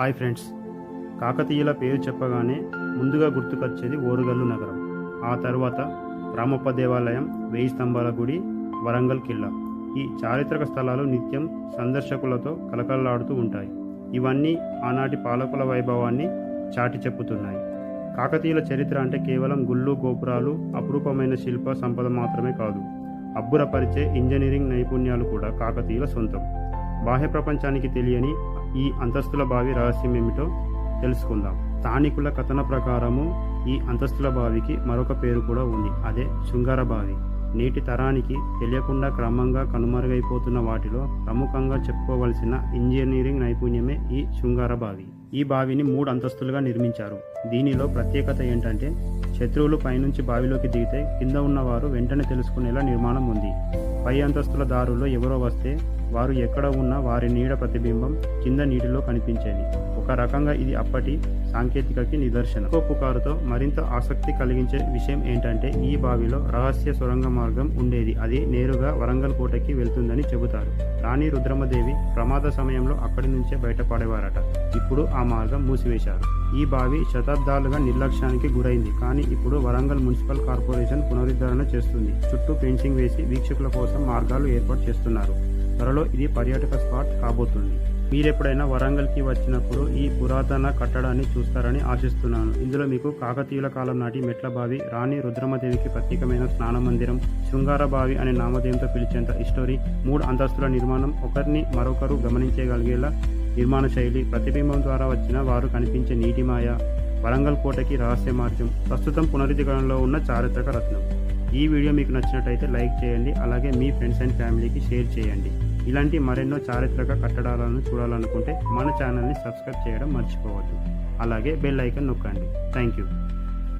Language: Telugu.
Hi friends. కాకతీయుల పేరు చెప్పగానే ముందుగా గుర్తుకొచ్చేది ఓరుగల్లు నగరం. ఆ తర్వాత రామప్ప దేవాలయం వెయ్యి స్తంభాల గుడి వరంగల్ కిల్లా. ఈ చారిత్రక స్థలాలు నిత్యం సందర్శకులతో కలకలలాడుతూ ఉంటాయి. ఇవన్నీ ఆనాటి పాలకుల వైభవాన్ని చాటి చెప్పుతున్నాయి. కాకతీయుల చరిత్ర అంటే కేవలం గుళ్ళు గోపురాలు అపురూపమైన శిల్ప సంపద మాత్రమే కాదు. అబ్బురపరిచే ఇంజనీరింగ్ నైపుణ్యాలు కూడా కాకతీయుల సొంతం. బాహ్య ప్రపంచానికి తెలియని ఈ అంతస్తుల బావి రహస్యం ఏమిటో తెలుసుకుందాం. స్థానికుల కథన ప్రకారము ఈ అంతస్తుల బావికి మరొక పేరు కూడా ఉంది. అదే శృంగార బావి. నేటి తరానికి తెలియకుండా క్రమంగా కనుమరుగైపోతున్న వాటిలో ప్రముఖంగా చెప్పుకోవలసిన ఇంజనీరింగ్ నైపుణ్యమే ఈ శృంగార బావి. ఈ బావిని మూడు అంతస్తులుగా నిర్మించారు. దీనిలో ప్రత్యేకత ఏంటంటే శత్రువులు పైనుంచి బావిలోకి దిగితే కింద ఉన్నవారు వెంటనే తెలుసుకునేలా నిర్మాణం ఉంది. పై అంతస్తుల దారుల్లో ఎవరో వస్తే వారు ఎక్కడ ఉన్నా వారి నీడ ప్రతిబింబం కింద నీటిలో కనిపించేది. ఒక రకంగా ఇది అప్పటి సాంకేతికకి నిదర్శనం. ఇంకో పుకారుతో మరింత ఆసక్తి కలిగించే విషయం ఏంటంటే ఈ బావిలో రహస్య సొరంగ మార్గం ఉండేది. అది నేరుగా వరంగల్ కోటకి వెళ్తుందని చెబుతారు. రాణి రుద్రమదేవి ప్రమాద సమయంలో అక్కడి నుంచే బయటపడేవారట. ఇప్పుడు ఆ మార్గం మూసివేశారు. ఈ బావి శతాబ్దాలుగా నిర్లక్ష్యానికి గురైంది. కానీ ఇప్పుడు వరంగల్ మున్సిపల్ కార్పొరేషన్ పునరుద్ధరణ చేస్తుంది. చుట్టూ ఫెన్సింగ్ వేసి వీక్షకుల కోసం మార్గాలు ఏర్పాటు చేస్తున్నారు. త్వరలో ఇది పర్యాటక స్పాట్ కాబోతుంది. మీరెప్పుడైనా వరంగల్కి వచ్చినప్పుడు ఈ పురాతన కట్టడాన్ని చూస్తారని ఆశిస్తున్నాను. ఇందులో మీకు కాకతీయుల కాలం నాటి మెట్ల బావి రాణి రుద్రమదేవికి ప్రత్యేకమైన స్నాన మందిరం శృంగార బావి అనే నామధేయంతో పిలిచేంత హిస్టరీ మూడు అంతస్తుల నిర్మాణం ఒకరిని మరొకరు గమనించగలిగేలా నిర్మాణ శైలి ప్రతిబింబం ద్వారా వచ్చిన వారు కనిపించే నీటి మాయ వరంగల్ కోటకి రహస్య మార్గం ప్రస్తుతం పునరుద్ధరణలో ఉన్న చారిత్రక రత్నం. ఈ వీడియో మీకు నచ్చినట్టయితే లైక్ చేయండి అలాగే మీ ఫ్రెండ్స్ అండ్ ఫ్యామిలీకి షేర్ చేయండి. ఇలాంటి మరెన్నో చారిత్రక కట్టడాలను చూడాలనుకుంటే మన ఛానల్ని సబ్స్క్రైబ్ చేయడం మర్చిపోవద్దు. అలాగే బెల్ ఐకన్ నొక్కండి. Thank you.